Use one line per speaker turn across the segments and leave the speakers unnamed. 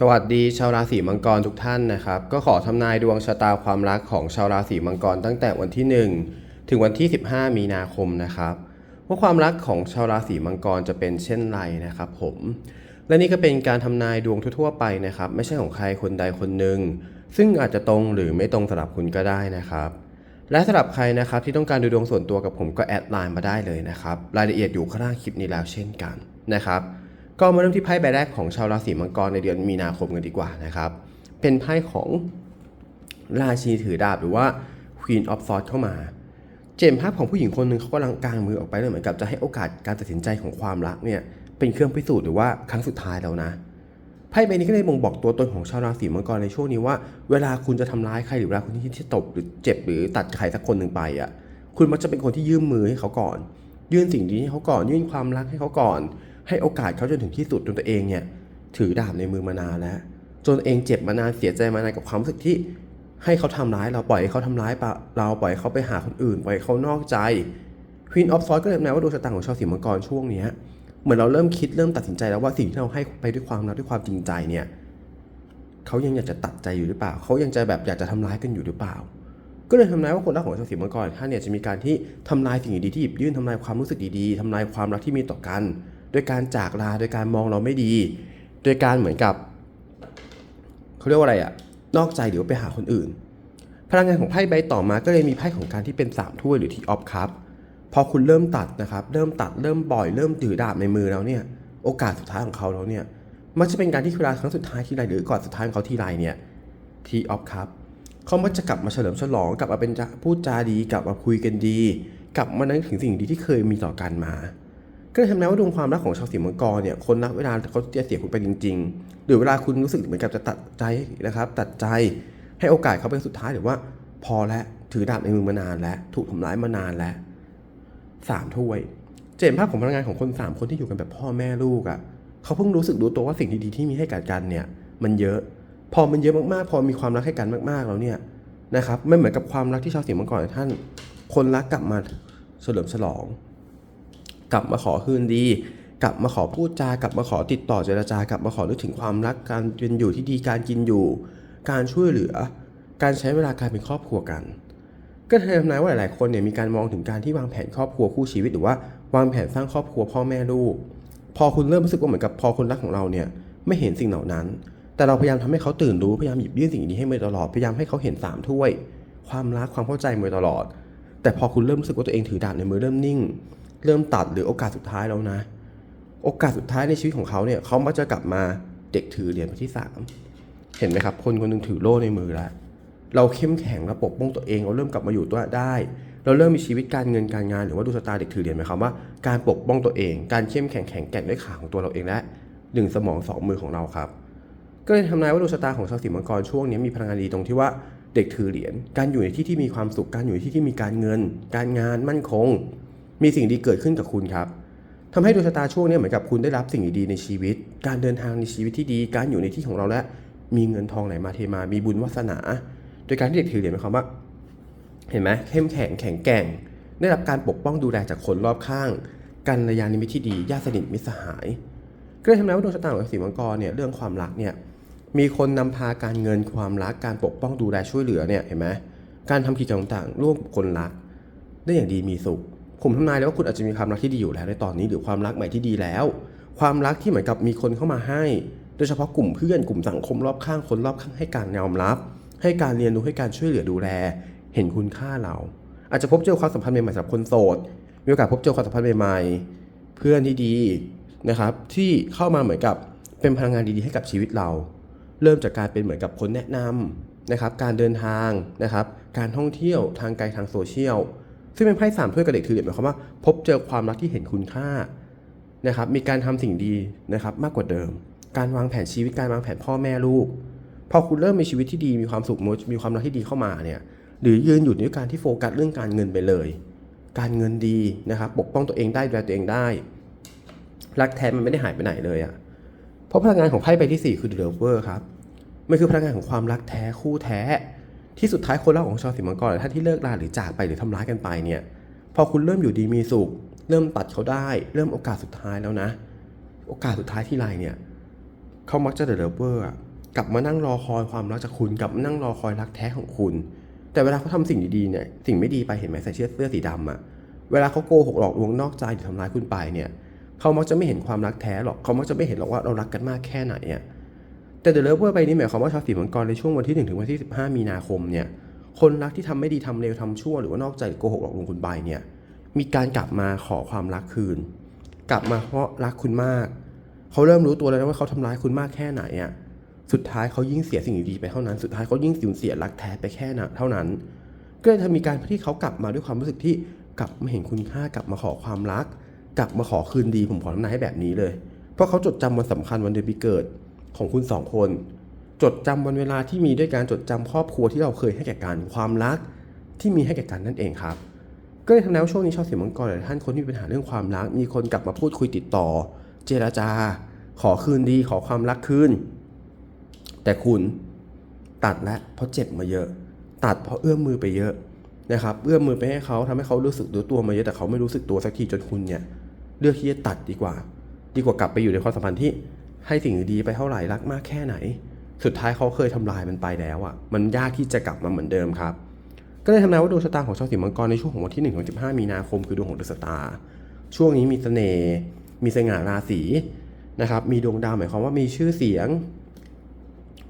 สวัสดีชาวราศีมังกรทุกท่านนะครับ ก็ขอทำนายดวงชะตาความรักของชาวราศีมังกรตั้งแต่วันที่ 1 ถึงวันที่ 15 มีนาคมนะครับว่าความรักของชาวราศีมังกรจะเป็นเช่นไรนะครับ ผม และนี่ก็เป็นการทำนายดวงทั่วๆไปนะครับ ไม่ใช่ของใครคนใดคนหนึ่งซึ่งอาจจะตรงหรือไม่ตรงสำหรับคุณก็ได้นะครับ และสำหรับใครนะครับที่ต้องการดูดวงส่วนตัวกับผมก็แอดไลน์มาได้เลยนะครับรายละเอียดอยู่ข้างล่างคลิปนี้แล้วเช่นกันนะครับ ก็มาเริ่มที่ไพ่ใบแรกของชาวราศีมังกรในเดือนมีนาคมกันดีกว่านะครับ เป็นไพ่ของราชีถือดาบหรือว่า Queen of Swords เข้ามา เจมส์ภาพของผู้หญิงคนหนึ่งเขากำลังกางมือออกไปเลยเหมือนกับจะให้โอกาสการตัดสินใจของความรักเนี่ยเป็นเครื่องพิสูจน์หรือว่าครั้งสุดท้ายแล้วนะไพ่ใบนี้ก็เลยบ่งบอกตัวตนของชาวราศีมังกรในช่วงนี้ว่า เวลาคุณจะทำร้ายใครหรือเวลาคุณที่ที่ตบหรือเจ็บหรือตัดใครสักคนหนึ่งไปอะคุณมักจะเป็นคนที่ยื่นมือให้เขาก่อน ยื่นสิ่งดีให้เขาก่อน ยื่นความรักให้เขาก่อน ให้โอกาสเขาจนถึงที่สุดจนตัวเองเนี่ยถือดาบในมือมานานแล้ว จนเองเจ็บมานานเสียใจมานานกับความรู้สึกที่ ให้เขาทำร้ายเราปล่อยให้เขาทำร้ายปะเราปล่อยให้เขาไปหาคนอื่น ปล่อยให้เขานอกใจ Queen of Swords ก็เลยแปลว่าดวงชะตาของชาวสีมังกรช่วงเนี้ยเหมือนเราเริ่มคิดเริ่มตัดสินใจแล้วว่าสิ่งที่เราให้ไปด้วยความรักด้วยความจริงใจเนี่ยเขายังอยากจะตัดใจอยู่หรือเปล่า เขายังจะแบบอยากจะทำร้ายกันอยู่หรือเปล่า ก็เลยทำนายว่าคนรักของชาวสีมังกรท่านเนี่ยจะมีการที่ทำลายสิ่งดีที่หยิบยื่นทำลายความรู้สึกดีๆทำลายความรักที่มีต่อกัน ดยการจากลาโดยการมองเราไม่ดี โดยการเหมือนกับเขาเรียกว่าอะไรอะนอกใจหรือว่าไปหาคนอื่น พลังงานของไพ่ใบต่อมาก็เลยมีไพ่ของการที่เป็นสามถ้วยหรือที่ออฟคัพพอคุณเริ่มตัดนะครับ เริ่มตัดเริ่มบ่อยเริ่มถือดาบในมือแล้วเนี่ย โอกาสสุดท้ายของเขาแล้วเนี่ย มันจะเป็นการที่เวลาครั้งสุดท้ายที่ไรหรือก่อนสุดท้ายของเขาที่ไรเนี่ยทีออฟคัพเขามักจะกลับมาเฉลิมฉลองกลับมาเป็นจะพูดจาดีกลับมาคุยกันดี กลับมานึกถึงสิ่งดีที่เคยมีต่อกันมา ก็ทำให้ว่าดวงความรักของชาวสีมังกรเนี่ยคนรักเวลาเขาจะเสียคุณไปจริง ๆ หรือเวลาคุณรู้สึกเหมือนกับจะตัดใจนะครับ ตัดใจให้โอกาสเขาเป็นสุดท้ายหรือว่า พอแล้วถือดาบในมือมานานแล้ว ถูกทำร้ายมานานแล้วสามถ้วยเจนภาพของพลังงานของคนสามคนที่อยู่กันแบบพ่อแม่ลูกอะ่ะเขาเพิ่งรู้สึกรู้ตัวว่าสิ่งดีๆที่มีให้กันกันเนี่ย มันเยอะ พอมันเยอะมากๆ พอมีความรักให้กันมากๆแล้วเนี่ยนะครับไม่เหมือนกับความรักที่ชาวสีมังกรท่าน คนรักกลับมาเฉลิมฉลอง กลับมาขอคืนดี กลับมาขอพูดจา กลับมาขอติดต่อเจรจากลับมาขอนึกถึงความรักการเป็นอยู่ที่ดีการกินอยู่ การช่วยเหลือ การใช้เวลาการเป็นครอบครัวกัน ก็ทำนายว่าหลายๆคนเนี่ยมีการมองถึงการที่วางแผนครอบครัวคู่ชีวิตหรือว่าวางแผนสร้างครอบครัวพ่อแม่ลูก พอคุณเริ่มรู้สึกว่าเหมือนกับพอคนรักของเราเนี่ยไม่เห็นสิ่งเหล่านั้น แต่เราพยายามทำให้เขาตื่นรู้พยายามหยิบยื่นสิ่งนี้ให้มาตลอดพยายามให้เขาเห็นสามถ้วย ความรักความเข้าใจมาตลอด แต่พอคุณเริ่มรู้สึกว่าตัวเองถือดาบในมือเริ่มนิ่ง เริ่มตัดหรือโอกาสสุดท้ายแล้วนะ โอกาสสุดท้ายในชีวิตของเขาเนี่ยเขามักจะกลับมาเด็กถือเหรียญไปที่สามเห็นไหมครับ คนคนหนึงถือโล่ในมือแล้วเราเข้มแข็งและปกป้องตัวเองเราเริ่มกลับมาอยู่ตัวได้ เราเริ่มมีชีวิตการเงินการงานหรือว่าดูสตาร์เด็กถือเหรียญหมายความว่าการปกป้องตัวเอง การเข้มแข็งแข็งแกร่งด้วยขาของตัวเราเองและหนึ่งสมองสองมือของเราครับก็เลยทำนายว่าดวงชะตาของชาวสีมังกรช่วงนี้มีพลังงานดีตรงที่ว่าเด็กถือเหรียญการอยู่ในที่ที่มีความสุขการอยู่ในที่ที่มีการเงิน การงานมั่นคง มีสิ่งดีเกิดขึ้นกับคุณครับทำให้ดวงชะตาช่วงนี้เหมือนกับคุณได้รับสิ่งดีๆในชีวิต การเดินทางในชีวิตที่ดี การอยู่ในที่ของเราและ มีเงินทองไหลมาเทมา มีบุญวาสนา โดยการที่เด็กถือเหรียญหมายความว่า เห็นไหมเข้มแข็งแข็งแกร่ง ได้รับการปกป้องดูแลจากคนรอบข้าง กันระยานิมิตที่ดี ญาติสนิทมิตรสหาย ก็เลยทำให้ว่าดวงชะตาของราศีมังกรเนี่ยเรื่องความรักเนี่ยมีคนนำพาการเงินความรักการปกป้องดูแลช่วยเหลือเนี่ยเห็นไหมการทำกิจกรรมต่างๆร่วมกับคนรัก ได้อย่างดีมีสุข ผมทำนายเลยว่าคุณอาจจะมีความรักที่ดีอยู่แล้วในตอนนี้หรือความรักใหม่ที่ดีแล้ว ความรักที่เหมือนกับมีคนเข้ามาให้ โดยเฉพาะกลุ่มเพื่อนกลุ่มสังคมรอบข้างคนรอบข้างให้การยอมรับ ให้การเรียนรู้ให้การช่วยเหลือดูแล เห็นคุณค่าเรา อาจจะพบเจอความสัมพันธ์ใหม่ๆสำหรับคนโสดมีโอกาสพบเจอความสัมพันธ์ใหม่ๆ เพื่อนที่ดีนะครับที่เข้ามาเหมือนกับเป็นพลังงานดีๆให้กับชีวิตเรา เริ่มจากการเป็นเหมือนกับคนแนะนำนะครับการเดินทางนะครับการท่องเที่ยวทางไกลทางโซเชียล ซึ่งเป็นไพ่สามถ้วยกับเด็กถือเหรียญหมายความว่า พบเจอความรักที่เห็นคุณค่านะครับมีการทำสิ่งดีนะครับมากกว่าเดิม การวางแผนชีวิตการวางแผนพ่อแม่ลูก พอคุณเริ่มมีชีวิตที่ดีมีความสุขมีความรักที่ดีเข้ามาเนี่ยหรือยืนอยู่ด้วยการที่โฟกัสเรื่องการเงินไปเลย การเงินดีนะครับปกป้องตัวเองได้ดูแลตัวเองได้ รักแท้มันไม่ได้หายไปไหนเลยอะ่ะเพราะพลังงานของไพ่ใบที่ 4 คือ The Lover ครับมันคือพลังงานของความรักแท้คู่แท้ ที่สุดท้ายคนรักของชาวสีมังกรหรือท่านที่เลิกลาหรือจากไปหรือทำร้ายกันไปเนี่ย พอคุณเริ่มอยู่ดีมีสุข เริ่มตัดเขาได้ เริ่มโอกาสสุดท้ายแล้วนะ โอกาสสุดท้ายที่ไรเนี่ยเขามักจะเด e เ e อร์กลับมานั่งรอคอยความรักจากคุณกลับมานั่งรอคอยรักแท้ของคุณ แต่เวลาเขาทำสิ่งดีๆเนี่ยสิ่งไม่ดีไปเห็นไหมใส่เสื้อเสื้อสีดำอะเวลาเขาโกหกหลอกลวงนอกใจหรือทำร้ายคุณไปเนี่ยเขามักจะไม่เห็นความรักแท้หรอกเขามักจะไม่เห็นหรอกว่าเรารักกันมากแค่ไหนอะ แต่เดอะเลิฟเวอร์ไปนี้หมายความว่าชาวสีมังกรในช่วงวันที่ 1 ถึงวันที่ 15 มีนาคมเนี่ยคนรักที่ทำไม่ดีทำเลวทำชั่วหรือว่านอกใจโกหกหลอกลวงคุณไปเนี่ยมีการกลับมาขอความรักคืน กลับมาเพราะรักคุณมาก เขาเริ่มรู้ตัวแล้วว่าเขาทำร้ายคุณมากแค่ไหนอะสุดท้ายเขายิ่งเสียสิ่งดีๆไปเท่านั้นสุดท้ายเขายิ่งสูญเสียรักแท้ไปแค่นั้นเท่านั้นก็เลยทำมีการที่เขากลับมาด้วยความรู้สึกที่กลับมาเห็นคุณค่ากลับมาขอความรัก กลับมาขอคืนดีผมขอทำนายให้แบบนี้เลย เพราะเขาจดจำวันสำคัญวันเดือนปีเกิด ของคุณสองคน จดจำวันเวลาที่มีด้วยการจดจำครอบครัวที่เราเคยให้แก่กันความรักที่มีให้แก่กันนั่นเองครับ ก็เลยทำแล้วช่วงนี้ชาวสียงมังกรหลายท่านคนที่มีปัญหาเรื่องความรัก มีคนกลับมาพูดคุยติดต่อ เจราจา ขอคืนดี ขอความรักคืนแต่คุณตัดและเพราะเจ็บมาเยอะ ตัดเพราะเอื้อมมือไปเยอะนะครับเอื้อมมือไปให้เขาทำให้เขารู้สึกตัวตัวมาเยอะแต่เขาไม่รู้สึกตัวสักทีจนคุณเนี่ยเลือกที่จะตัดดีกว่า ดีกว่ากลับไปอยู่ในความสัมพันธ์ที่ ให้สิ่งดีๆไปเท่าไหร่รักมากแค่ไหน สุดท้ายเขาเคยทำลายมันไปแล้วอะ มันยากที่จะกลับมาเหมือนเดิมครับ ก็เลยทำนายว่าดวงชะตาของชาวสีมังกรในช่วงของวันที่1ถึง15 มีนาคมคือดวงของเดอะสตาร์ช่วงนี้มีเสน่ห์มีสง่าราศีนะครับ มีดวงดาวหมายความว่ามีชื่อเสียง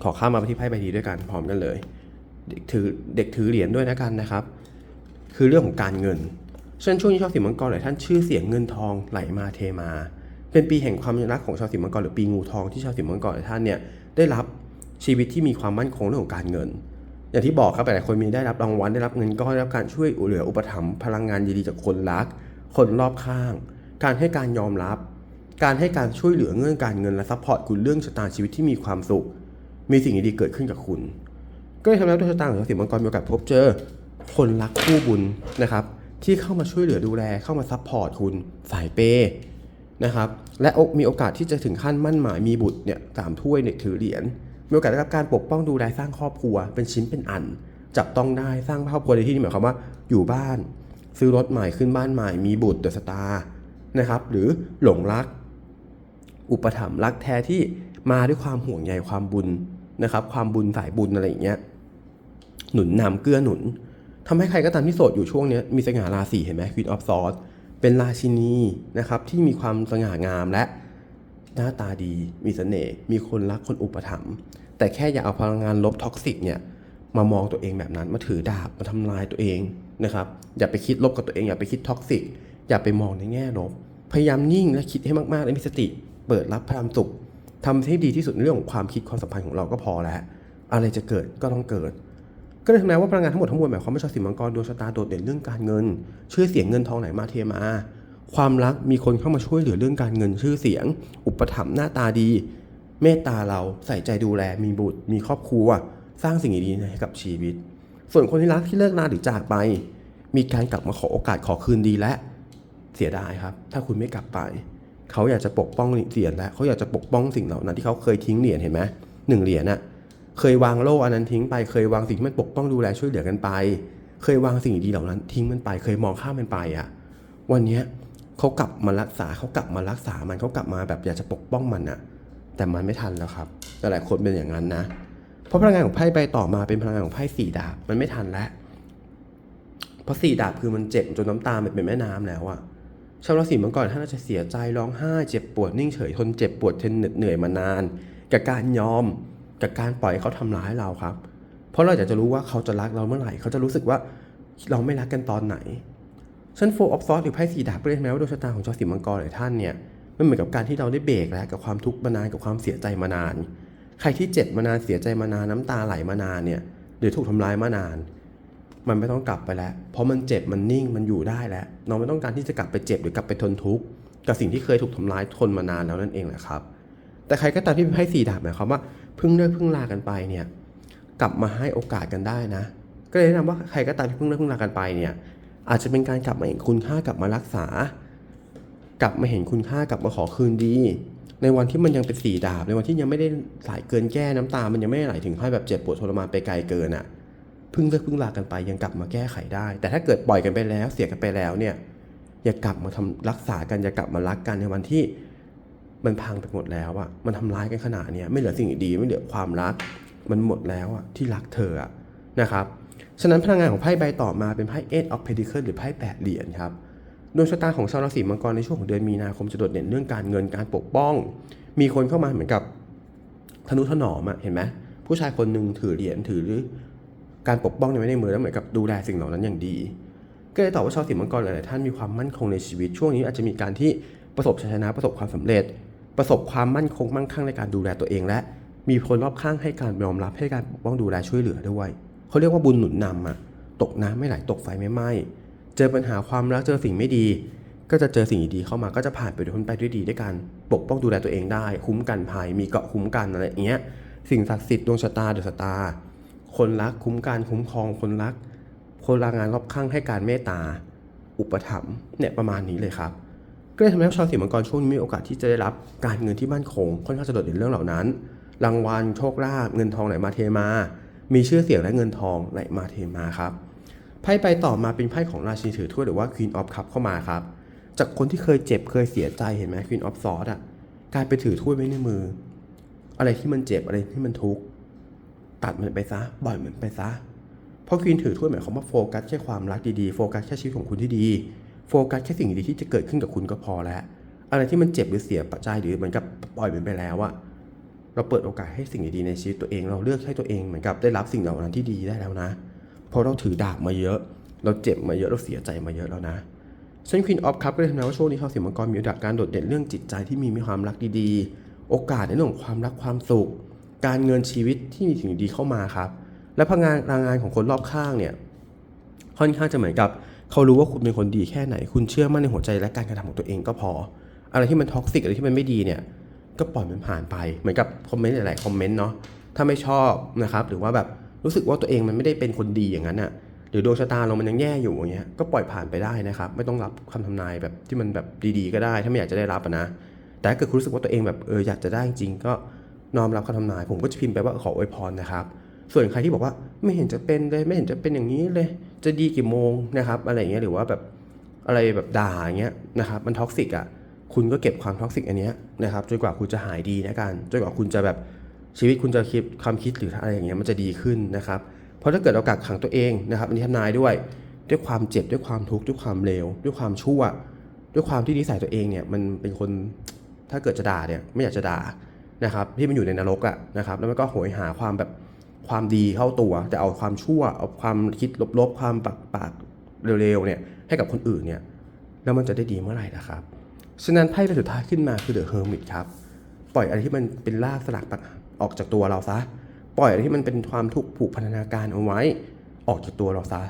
ขอข้ามมาที่ไพ่ใบนี้ด้วยกันพร้อมกันเลย เด็กถือเด็กถือเหรียญด้วยนะกันนะครับ คือเรื่องของการเงินฉะนั้นช่วงนี้ชาวสีมังกรหลายท่านชื่อเสียงเงินทองไหลมาเทมา เป็นปีแห่งความรักของชาวสีมังกรหรือปีงูทองที่ชาวสีมังกรท่านเนี่ยได้รับชีวิตที่มีความมั่นคงเรื่องของการเงิน อย่างที่บอกครับหลายๆคนมีได้รับรางวัลได้รับเงินก็ได้รับการช่วยเหลืออุปถัมภ์พลังงานดีๆจากคนรัก คนรอบข้าง การให้การยอมรับ การให้การช่วยเหลือเรื่องการเงินและซัพพอร์ตคุณเรื่องชะตาชีวิตที่มีความสุข มีสิ่งดีๆเกิดขึ้นกับคุณ ก็เลยทำให้ดวงชะตาของราศีมังกรมีโอกาสพบเจอ คนรักคู่บุญนะครับที่เข้ามาช่วยเหลือดูแลเข้ามาซัพพอร์ตคุณสายเปย์ นะครับและมีโอกาสที่จะถึงขั้นมั่นหมายมีบุตรเนี่ยสามถ้วยเนี่ยถือเหรียญมีโอกาสได้รับการปกป้องดูแลสร้างครอบครัว เป็นชิ้นเป็นอัน จับต้องได้สร้างครอบครัวในที่นี้หมายความว่าอยู่บ้าน ซื้อรถใหม่ขึ้นบ้านใหม่มีบุตรเดอะสตาร์นะครับหรือหลงรัก อุปถัมภ์รักแท้ที่มาด้วยความห่วงใยความบุญนะครับความบุญสายบุญอะไรอย่างเงี้ยหนุนนำเกื้อหนุนทำให้ใครก็ตามที่โสดอยู่ช่วงเนี้ยมีสง่าราศีเห็นไหม Queen of Swords เป็นราชินีนะครับที่มีความสง่างามและหน้าตาดี มีเสน่ห์ มีคนรักคนอุปถัมภ์ แต่แค่อย่าเอาพลังงานลบท็อกซิกเนี่ยมามองตัวเองแบบนั้น มาถือดาบ มาทำลายตัวเองนะครับ อย่าไปคิดลบกับตัวเอง อย่าไปคิดท็อกซิก อย่าไปมองในแง่ลบ พยายามนิ่งและคิดให้มากๆและมีสติ เปิดรับความสุขทำให้ดีที่สุดในเรื่องของความคิดความสัมพันธ์ของเราก็พอแล้ว อะไรจะเกิดก็ต้องเกิด ก็เลยทำนายว่าพลังงานทั้งหมดทั้งมวลหมายความว่าชาวสิงห์มังกรดวงชะตาโดดเด่นเรื่องการเงิน ชื่อเสียงเงินทองไหลมาเทมา ความรักมีคนเข้ามาช่วยเหลือเรื่องการเงินชื่อเสียง อุปถัมภ์หน้าตาดี เมตตาเราใส่ใจดูแลมีบุตร มีครอบครัว สร้างสิ่งดีๆให้กับชีวิต ส่วนคนที่รักที่เลิกลาหรือจากไป มีการกลับมาขอโอกาสขอคืนดีและเสียดายครับ ถ้าคุณไม่กลับไป เขาอยากจะปกป้องเหรียญและเขาอยากจะปกป้องสิ่งเหล่านั้นที่เขาเคยทิ้งเหรียญเห็นไหมหนึ่งเหรียญน่ะ เคยวางโล่อันนั้นทิ้งไป เคยวางสิ่งที่มันปกป้องดูแลช่วยเหลือกันไป เคยวางสิ่งดีเหล่านั้นทิ้งมันไป เคยมองข้ามมันไปอะ วันเนี้ยเขากลับมารักษาเขากลับมารักษามันเขากลับมาแบบอยากจะปกป้องมันอะ แต่มันไม่ทันแล้วครับหลายคนเป็นอย่างนั้นนะ เพราะพลังงานของไพ่ใบต่อมาเป็นพลังงานของไพ่สี่ดาบมันไม่ทันแล้วเพราะสี่ดาบคือมันเจ็บจนน้ำตาเป็นแม่น้ำแล้วอะชาวราศีมังกรท่านอาจจะเสียใจร้องไห้เจ็บปวดนิ่งเฉยทนเจ็บปวดทนเหน็ดเหนื่อยมานาน กับการยอม กับการปล่อยให้เขาทำร้ายเราครับ เพราะเราอยากจะรู้ว่าเขาจะรักเราเมื่อไหร่ เขาจะรู้สึกว่าเราไม่รักกันตอนไหนฉันโฟออฟซอสหรือไพ่สีดาบเรียกไหมว่าดวงชะตาของชาวสีมังกรหลายท่านเนี่ยมันเหมือนกับการที่เราได้เบรกแล้วกับความทุกข์มานานกับความเสียใจมานาน ใครที่เจ็บมานานเสียใจมานานน้ำตาไหลมานานเนี่ยหรือถูกทำร้ายมานาน มันไม่ต้องกลับไปแล้ว เพราะมันเจ็บมันนิ่งมันอยู่ได้แล้ว เราไม่ต้องการที่จะกลับไปเจ็บหรือกลับไปทนทุกข์กับสิ่งที่เคยถูกทำร้ายทนมานานแล้วนั่นเองแหละครับ แต่ใครก็ตามที่ให้สีดาบหมายความว่า เพิ่งเลิกเพิ่งลากันไปเนี่ยกลับมาให้โอกาสกันได้นะ ก็เลยแนะนำว่าใครก็ตามที่เพิ่งเลิกเพิ่งลากันไปเนี่ยอาจจะเป็นการกลับมาเห็นคุณค่ากลับมารักษา กลับมาเห็นคุณค่ากลับมาขอคืนดี ในวันที่มันยังเป็นสีดาบ ในวันที่ยังไม่ได้สายเกินแก้น้ำตา มันยังไม่ได้ไหลถึงขั้นแบบเจ็บปวดทรมานไปไกลเกินอะ่ะเพิ่งเลิกเพิ่งลากันไปยังกลับมาแก้ไขได้ แต่ถ้าเกิดปล่อยกันไปแล้ว เสียกันไปแล้วเนี่ยอย่ากลับมาทำรักษากันอย่ากลับมารักกันในวันที่ มันพังไปหมดแล้วอะมันทำร้ายกันขนาดเนี้ยไม่เหลือสิ่งดีไม่เหลือความรัก มันหมดแล้วอะที่รักเธออะนะครับฉะนั้นพลังงานของไพ่ใบต่อมาเป็นไพ่ Eight of Pentacles หรือไพ่แปดเหรียญครับดวงชะตาของชาวราศีมังกรในช่วงของเดือนมีนาคมจะโดดเด่นเรื่องการเงินการปกป้อง มีคนเข้ามาเหมือนกับทนุถนอมอะเห็นไหมผู้ชายคนหนึ่งถือเหรียญถือการปกป้องในไว้ในมือแล้วเหมือนกับดูแลสิ่งเหล่านั้นอย่างดี ก็เลยตอบว่าชาวราศีมังกรหลายๆท่านมีความมั่นคงในชีวิตช่วงนี้อาจจะมีการที่ประสบชัยชนะประสบความสำเร็จ ประสบความมั่นคงมั่งคั่งในการดูแลตัวเองและมีคนรอบข้างให้การยอมรับให้การปกป้องดูแลช่วยเหลือด้วยเขาเรียกว่าบุญหนุนนำอะตกน้ำไม่ไหลตกไฟไม่ไหม้เจอปัญหาความรักเจอสิ่งไม่ดี ก็จะเจอสิ่งดีๆเข้ามาก็จะผ่านไปด้วยพ้นไปด้วยดีด้วยกันปกป้องดูแลตัวเองได้ คุ้มกันภัยมีเกาะคุ้มกันอะไรอย่างเงี้ยสิ่งศักดิ์สิทธิ์ดวงชะตาเดอะสตาร์คนรักคุ้มกันคุ้มครองคนรักคนรางงานรอบข้างให้การเมตตา อุปถัมภ์เนี่ยประมาณนี้เลยครับ ก็เลยทำให้ชาวสีมังกรช่วงนี้มีโอกาสที่จะได้รับการเงินที่มั่นคงค่อนข้างจะโดดเด่นเรื่องเหล่านั้น รางวัลโชคลาภเงินทองไหลมาเทมา มีชื่อเสียงและเงินทองไหลมาเทมาครับไพ่ไปต่อมาเป็นไพ่ของราชินีถือถ้วยหรือว่า Queen of Cup เข้ามาครับ จากคนที่เคยเจ็บเคยเสียใจเห็นไหม Queen of Swords อะกลายไปถือถ้วยไว้ในมือ อะไรที่มันเจ็บอะไรที่มันทุกข์ตัดมันไปซะปล่อยมันไปซะเพราะควีนถือถ้วยหมายความว่าโฟกัสแค่ความรักดีๆโฟกัสแค่ชีวิตของคุณที่ดี โฟกัสแค่สิ่งดีๆที่จะเกิดขึ้นกับคุณก็พอแล้ว อะไรที่มันเจ็บหรือเสียปัจจัยหรือเหมือนกับปล่อยมันไปแล้วอะเราเปิดโอกาสให้สิ่งดีๆในชีวิตตัวเอง เราเลือกให้ตัวเองเหมือนกับได้รับสิ่งเหล่านั้นที่ดีได้แล้วนะเพราะเราถือดาบมาเยอะ เราเจ็บมาเยอะเราเสียใจมาเยอะแล้วนะซึ่งควีนออฟคัพก็เลยทำให้ว่าช่วงนี้ชาวสีมังกรมีโอกาสการโดดเด่นเรื่องจิตใจที่มีมีความรักดีๆ โอกาสในเรื่องของความรักความสุข การเงินชีวิตที่มีสิ่งดีๆเข้ามาครับ และพลังงานรางงานของคนรอบข้างเนี่ยค่อนข้างจะเหมือนกับ เขารู้ว่าคุณเป็นคนดีแค่ไหน คุณเชื่อมั่นในหัวใจและการกระทำของตัวเองก็พอ อะไรที่มันท็อกซิกอะไรที่มันไม่ดีเนี่ย ก็ปล่อยมันผ่านไป เหมือนกับคอมเมนต์หลายๆคอมเมนต์เนาะ ถ้าไม่ชอบนะครับ หรือว่าแบบรู้สึกว่าตัวเองมันไม่ได้เป็นคนดีอย่างนั้นอะหรือดวงชะตาเรามันยังแย่อยู่อย่างเงี้ย ก็ปล่อยผ่านไปได้นะครับ ไม่ต้องรับคำทำนายแบบที่มันแบบดีๆ ก็ได้ ถ้าไม่อยากจะได้รับนะ แต่ถ้าเกิดคุณรู้สึกว่าตัวเองแบบเอออยากจะได้จริงก็น้อมรับคำทำนาย ผมก็จะพิมพ์ไปว่าขออวยพรนะครับ ส่วนใครที่บอกว่าไม่เห็นจะเป็นเลยไม่เห็นจะเป็นอย่างนี้เลย จะดีกี่โมงนะครับ อะไรเงี้ยหรือว่าแบบอะไรแบบด่าเงี้ยนะครับ มันท็อกซิกอะคุณก็เก็บความท็อกซิกอันเนี้ยนะครับจนกว่าคุณจะหายดีนะกันจนกว่าคุณจะแบบชีวิตคุณจะคิดความคิดหรืออะไรอย่างเงี้ยมันจะดีขึ้นนะครับ เพราะถ้าเกิดเรากักขังตัวเองนะครับอันนี้ทำนายด้วยด้วยความเจ็บด้วยความทุกข์ด้วยความเลวด้วยความชั่ว ด้วยความที่นิสัยตัวเองเนี่ยมันเป็นคนถ้าเกิดจะด่าเนี่ยไม่อยากจะด่านะครับที่มันอยู่ในนรกอะนะครับแล้วมันก็โหยหาความแบบ ความดีเข้าตัว แต่เอาความชั่ว เอาความคิดลบๆ ความปากปากเร็วๆเนี่ยให้กับคนอื่นเนี่ยแล้วมันจะได้ดีเมื่อไหร่นะครับ ฉะนั้นไพ่ใบสุดท้ายขึ้นมาคือเดอะเฮอร์มิตครับ ปล่อยอะไรที่มันเป็นรากสลักปักออกจากตัวเราซะ ปล่อยอะไรที่มันเป็นความทุกข์ผูกพันธนาการเอาไว้ ออกจากตัวเราซะ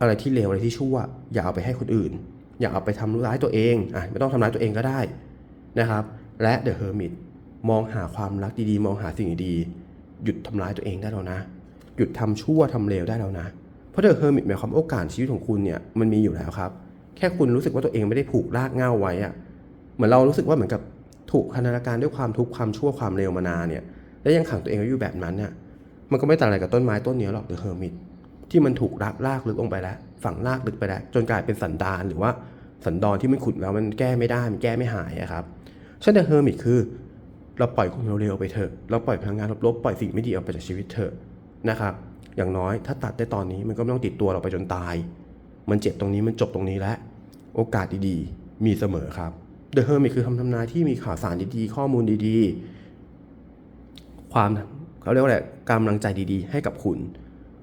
อะไรที่เลวอะไรที่ชั่ว อย่าเอาไปให้คนอื่น อย่าเอาไปทำร้ายตัวเองอะไม่ต้องทำร้ายตัวเองก็ได้นะครับ และเดอะเฮอร์มิตมองหาความรักดีๆ มองหาสิ่งดีๆ หยุดทำร้ายตัวเองได้แล้วนะ หยุดทำชั่วทำเลวได้แล้วนะ เพราะเดอเฮอร์มิตหมายความว่าโอกาสชีวิตของคุณเนี่ยมันมีอยู่แล้วครับ แค่คุณรู้สึกว่าตัวเองไม่ได้ผูกรากเง้าไว้อะเหมือนเรารู้สึกว่าเหมือนกับถูกพันธนาการด้วยความทุกข์ความชั่วความเลวมานานเนี่ย แล้วยังขังตัวเองไว้อยู่แบบนั้นเนี่ยมันก็ไม่ต่างอะไรกับต้นไม้ต้นนี้หรอกเดอะเฮอร์มิตที่มันถูกรักลากลึกลงไปแล้ว ฝังลากลึกไปแล้ว จนกลายเป็นสันดานหรือว่าสันดอนที่มันขุดแล้วมันแก้ไม่ได้มันแก้ไม่หายอะครับฉันเดอะเฮอร์มิตคือ เราปล่อยความเร็วไปเถอะ เราปล่อยพลังงานลบๆ ปล่อยสิ่งไม่ดีออกไปจากชีวิตเถอะนะครับ อย่างน้อยถ้าตัดได้ตอนนี้มันก็ไม่ต้องติดตัวเราไปจนตาย มันเจ็บตรงนี้มันจบตรงนี้แล้ว โอกาสดีๆ มีเสมอครับเดอะเฮอร์มิตคือคำทำนายที่มีข่าวสารดีๆ ข้อมูลดีๆ ความเขาเรียกว่าอะไรกำลังใจดีๆ ให้กับคุณ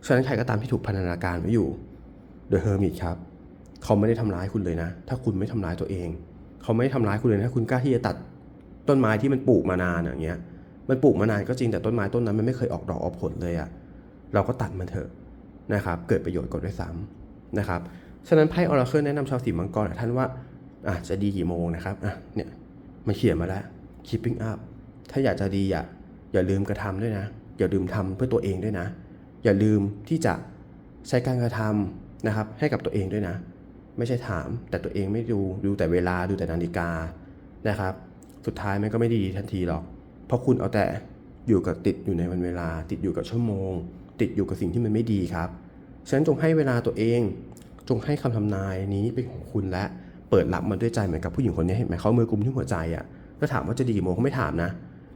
ฉะนั้นใครก็ตามที่ถูกพันธนาการไว้อยู่ The Hermit ครับ เขาไม่ได้ทำร้ายคุณเลยนะ ถ้าคุณไม่ทำร้ายตัวเอง เขาไม่ได้ทำร้ายคุณเลยนะถ้าคุณกล้าที่จะตัด ต้นไม้ที่มันปลูกมานานอย่างเงี้ย มันปลูกมานานก็จริงแต่ต้นไม้ต้นนั้นมันไม่เคยออกดอกออกผลเลยอะเราก็ตัดมันเถอะนะครับ เกิดประโยชน์ก่อนด้วยซ้ำนะครับ ฉะนั้นไพ่ออราเคิลแนะนำชาวสีมังกรท่านว่าอะจะดีกี่โมงนะครับอะเนี่ยมันเขียนมาแล้ว keeping up ถ้าอยากจะดีอย่าอย่าลืมกระทำด้วยนะ อย่าลืมทำเพื่อตัวเองด้วยนะ อย่าลืมที่จะใช้การกระทำนะครับ ให้กับตัวเองด้วยนะ ไม่ใช่ถามแต่ตัวเองไม่ดูดูแต่เวลาดูแต่นาฬิกานะครับ สุดท้ายมันก็ไม่ดีทันทีหรอก เพราะคุณเอาแต่อยู่กับติดอยู่ในวันเวลา ติดอยู่กับชั่วโมง ติดอยู่กับสิ่งที่มันไม่ดีครับฉะนั้นจงให้เวลาตัวเอง จงให้คำทำนายนี้เป็นของคุณและเปิดรับมันด้วยใจเหมือนกับผู้หญิงคนนี้เห็นไหมเขามือกุมที่หัวใจอะ่ะแล้วถามว่าจะดีโมงเขาไม่ถามนะ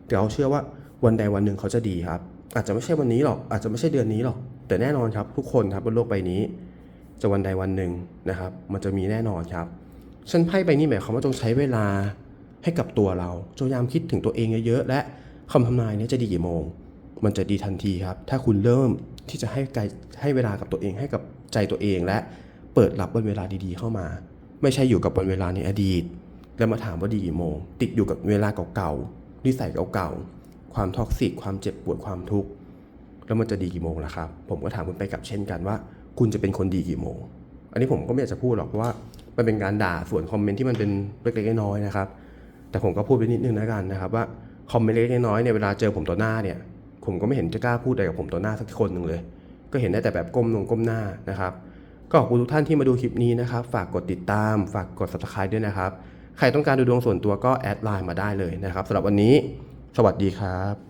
แต่เขาเชื่อว่าวันใดวันหนึ่งเขาจะดีครับ อาจจะไม่ใช่วันนี้หรอก อาจจะไม่ใช่เดือนนี้หรอก แต่แน่นอนครับ ทุกคนครับบนโลกใบนี้ จะวันใดวันหนึ่งนะครับ มันจะมีแน่นอนครับฉันไพ่ใบนี้หมายความว่าจงใช้เวลา ให้กับตัวเราจงพยายามคิดถึงตัวเองเยอะๆและคำทำนายนี้จะดีกี่โมง มันจะดีทันทีครับ ถ้าคุณเริ่มที่จะให้ไกลให้เวลากับตัวเองให้กับใจตัวเองและเปิดรับวันเวลาดีๆเข้ามา ไม่ใช่อยู่กับวันเวลาในอดีต แล้วมาถามว่าดีกี่โมง ติดอยู่กับเวลาเก่าๆนิสัยเก่าๆความท็อกซิกความเจ็บปวดความทุกข์แล้วมันจะดีกี่โมงล่ะครับ ผมก็ถามคุณไปกับเช่นกันว่า คุณจะเป็นคนดีกี่โมง อันนี้ผมก็ไม่อยากจะพูดหรอกเพราะว่ามันเป็นการด่าส่วนคอมเมนต์ที่มันเป็นเล็กๆน้อยๆนะครับ แต่ผมก็พูดไปนิดนึงแล้วกันนะครับว่าคอมเมนต์เล็กน้อยเนี่ยเวลาเจอผมต่อหน้าเนี่ยผมก็ไม่เห็นจะกล้าพูดอะไรกับผมต่อหน้าสักคนหนึ่งเลย ก็เห็นได้แต่แบบก้มลงก้มหน้านะครับ ก็ขอบคุณทุกท่านที่มาดูคลิปนี้นะครับ ฝากกดติดตาม ฝากกด subscribe ด้วยนะครับ ใครต้องการดูดวงส่วนตัวก็แอดไลน์มาได้เลยนะครับสำหรับวันนี้ สวัสดีครับ